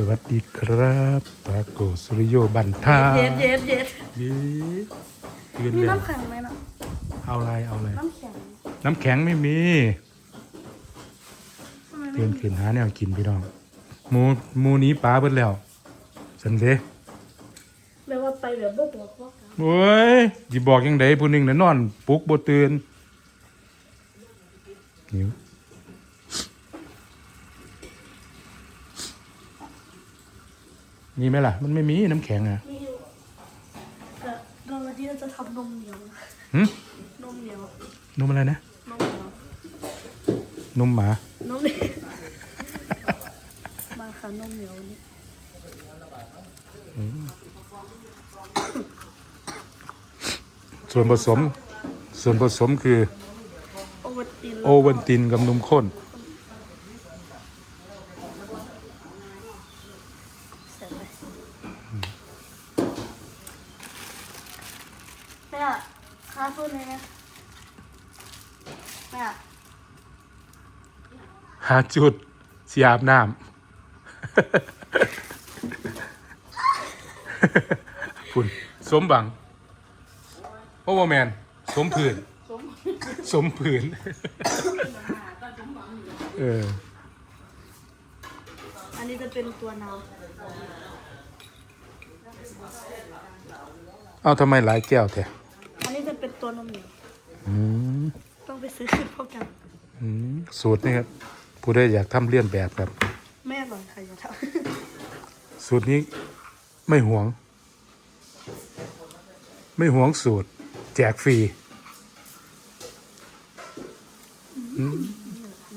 สวัสดีครับปาโกสุริโยบันทาเย็ดเย็ดเย็ดดียืนมีเลยน้ำแข็งไหมเนาะเอาอะไรเอาอะไรน้ำแข็งน้ำแข็งไม่มีทำไมไม่เตือนขึ้นหาแนวกินพี่น้องหมูหมูหนี้ป้าเบิดแล้วสันเดแบบว่าไปแบบบ่บอกว่ากันโอ้ยสิบอกยังไดผู้หนึงน่ะนอนปลุกบ่ตื่นหิว มีไหมล่ะ มันไม่มีน้ำแข็งอะนี่อยู่แต่เราวันนี้เราจะทำนมเหนียวหึนมเหนียวนมอะไรนะ นมเหนียวนมหมา นมเหนียวมาค่ะนมเหนียวนี่ส่วนผสม ส่วนผสมคือ โอวัลตินโอวันตินกับนมข้น ใส่ไปแม่อะคาพูดเลยนะแม่อะหาจุดเสียอาบน้ำ คุณสมบังโอเวอร์แมน สมผื่นสมผื่นเออ อันนี้จะเป็นตัวน้เอาทำไมหลายแก้วแท้ ตัวนมเหนียวอืมต้องไปซื้อขึ้นพบกันอืมสูตรนี่ครับผู้ใดอยากทำเลียนแบบครับ แม่อร่อยใครจะทสูตรนี้ไม่หวง ไม่หวงสูตร แจกฟรีำ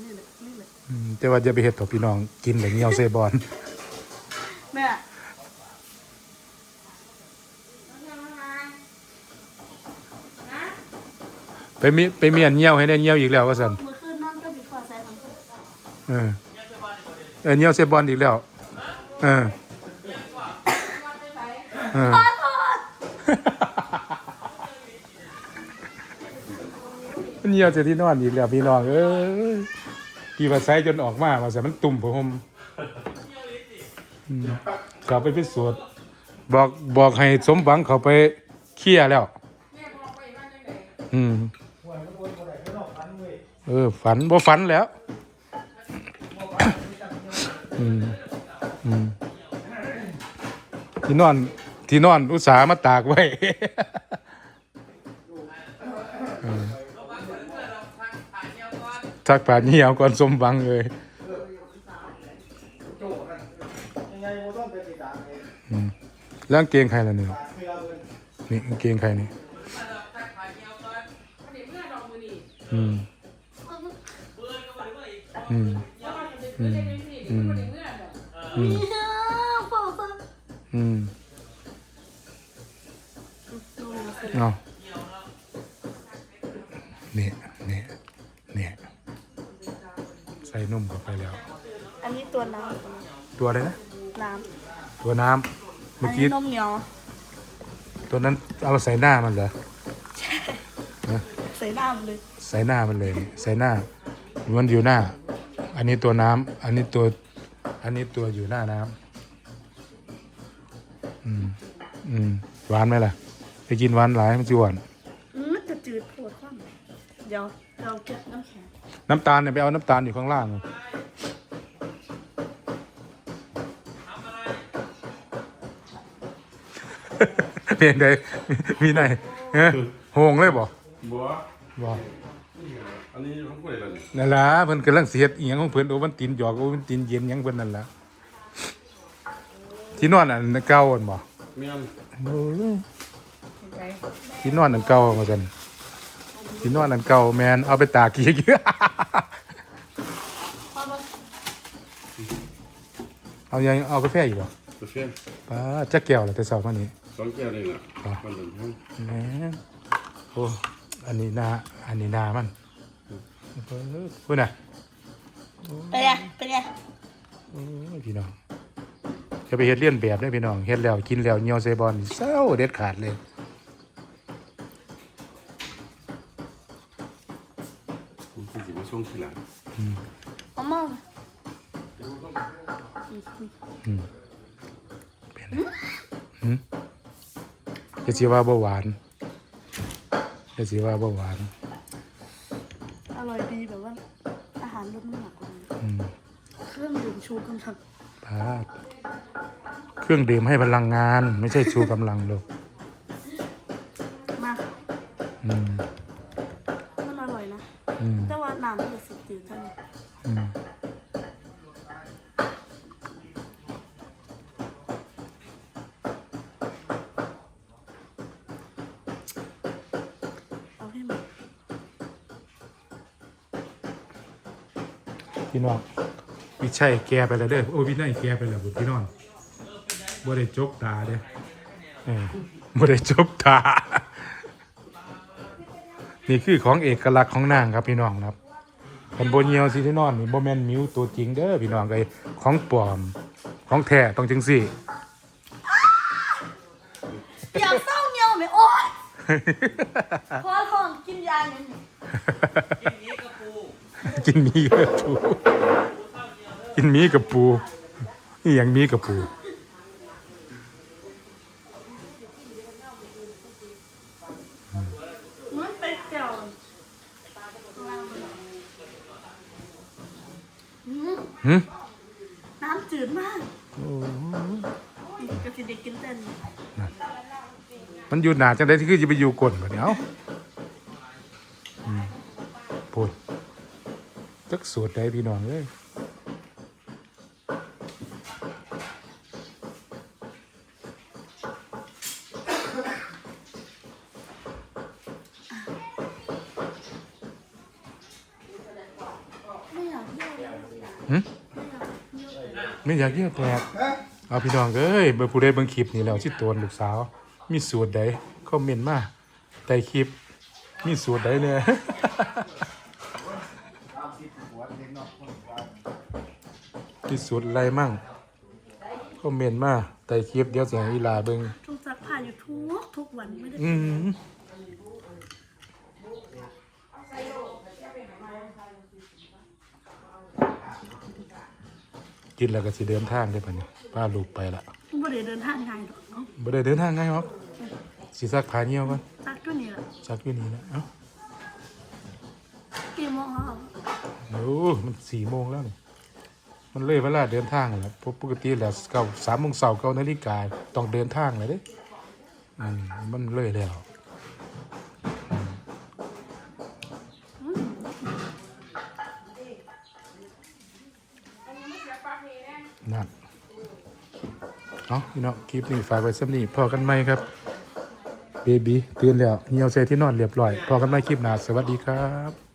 นี่แหละนี่แหละอืมแต่ว่าจะไปเห็ดต่อพี่น้องกินแบบเงี้ยวเซบอล ไปมีไปเมียนเงี้ยวให้ได้เงี้ยวอีกแล้วว่าสันมือขึ้นนั่งก็บิดคอใส่ของเออเออเงี้ยวเซบอลอีกแล้วเออเออขอโทษเงี้ยวเจะที่นอนอีกแล้วพี่น้องเอ้ยกี่ภาษาจนออกมาว่าสันมันตุ่มผมอืมกลับไปพิสูจน์บอกบอกให้สมหวังเขาไปเคลียร์แล้ว อืม เออ ฝันบ่ฝันแล้ว อืมอืมที่นอน ที่นอนอุตส่าห์มาตากไว้ ทักป่าเหี่ยวก่อนสมหวังเลยอืมแล้วกางเกงใครล่ะเนี่ยนี่เกงใครนี่อืม อืมอืมอืมอืมพ่อพ่ออืมเอาเนี่ยเนี่ยเนี่ยใส่นุ่มเข้าไปแล้ว อันนี้ตัวน้ตัวอะไรนะำน้ตัวน้ำำเมื่อัอนกี้นี้นมเหนียวตัวนั้นเอามาใส่หน้ามันเหรอใส่น้ำเลย ใส่หน้ามันเลย ใส่หน้า มันอยู่หน้า อันนี้ตัวน้ำอันนี้ตัว อันนี้ตัวอยู่หน้าน้ำอืมอืมหวานไหมล่ะไปกินหวานหลายมันจะหวานอืมมันจะจืดโผดความเดี๋ยวเราเก็บน้ำแข็งน้ำตาลเนี่ยไปเอาน้ำตาลอยู่ข้างล่างเพียงใดมีไหนเฮ้โหงเลยบ่บัวบ่ อันนี้ของผู้ใดล่ะนี่นั่นล่ะเพิ่นกำลังเสียดอีหยังของเพิ่นโอวันตินหยอกโอวันตินเย็นหยังเพิ่นนั่นล่ะที่นอนอันนั้นเก่าอันบ่เมียนโอ้ยที่นอนอันเก่าว่าซั่นที่นอนอันเก่าแม่นเอาไปตากอีกพ่อมาเอายังเอากาแฟอีกบ่กาแฟป้าจักแก้วแล้วแต่เช้ามานี้สองแก้วนี่ล่ะมันเป็นห้อง แหมโอ้ อันนี้นาอันนี้นามันเออพูดน่ะไปเลยไปเลยโอ้ยพี่น้องจะไปเฮ็ดเลียนแบบได้อพี่น้องเฮ็ดแล้วกินแล้วเหี่ยวใส่บอลเศร้าเด็ดขาดเลยคุณสิมาส่งทีหลังมาม่าอืมเป็นไงหืมจะสิว่าบ่หวาน จะสิว่าบ่หวาน อร่อยดีแบบว่าอาหารลดน้ำหนักเลยอืมเครื่องดื่มชูกำลังพาดเครื่องดื่มให้พลังงาน ไม่ใช่ชูกำลังหรอกมาอืม มันอร่อยนะ อืมแต่ว่าน้ำมันจะสุดจืดจังอืม เอาให้หมด พี่น้องวิชัยแกไปแล้วเด้อโอ้วินัยแกไปแล้วบุตรพี่น้องบ่ได้จกตาเด้อเออบ่ได้จกตา นี่คือของเอกลักษณ์ของนางครับพี่น้องครับเป็นโบเนียวสิที่นอนนี่บ่แม่นมิวตัวจริงเด้อพี่น้องไอ้ยของปลอมของแท้ต้องจังซี่อยากเศร้าเงียวไหมโอ๊ยพอท้องกินยาเนี่ยนี่ กินหมีกับปูกินหมีกับปูนี่ยังมีกับปูมันเป็นเจียวอืมหึน้ำจืดมากกระสิเด็กกินเต้นมันอยู่หนาจังได้ที่คือจะไปอยู่กลนแบบนี้เอ้าอื จักสูตรได้พี่น้องเอ้ยไม่อยากเที่ยวแล้วหึไม่อยากเยี่ยแตกเอาพี่น้องเอ้ยเบอร์ผู้ใดเบิ่งคลิปนี่แล้วชิตัวลูกสาว มีสูตรใดคอมเมนต์มาใต้คลิป มีสูตรใดเนี่ย มีสูตรอะไรมั่งคอมเมนต์มาใต้คลิปเดี๋ยวเสียงอีหลาเบิ่งทุกซักผ้าอยู่ทุกทุกวันไม่ได้อืมกินแล้วก็สิเดินทางได้ปะเนี่ยป้าลูกไปละไม่ได้เดินทางไงหรอกเอ้าบ่ได้เดินทางง่ายหรอกสิซักผ้าเหี่ยวก่อนซักก็นี่แหละซักอยู่นี่นะเอ้ากี่โมงแล้ว โอ้มันสี่โมงแล้วนี่ มันเลยเวลาเดินทางแล้วปกติแล้วเก้าสามโมงเสาร์เก้านาฬิกาต้องเดินทางเลยเด้อืมมันเลยแล้วนั่นเนาะพี่น้องคลิปนี้ฝากไว้สำนีพอกันไหมครับเบบี้ตื่นแล้วเหี่ยวเซที่นอนเรียบร้อย พอกันไหมคลิปหน้าสวัสดีครับ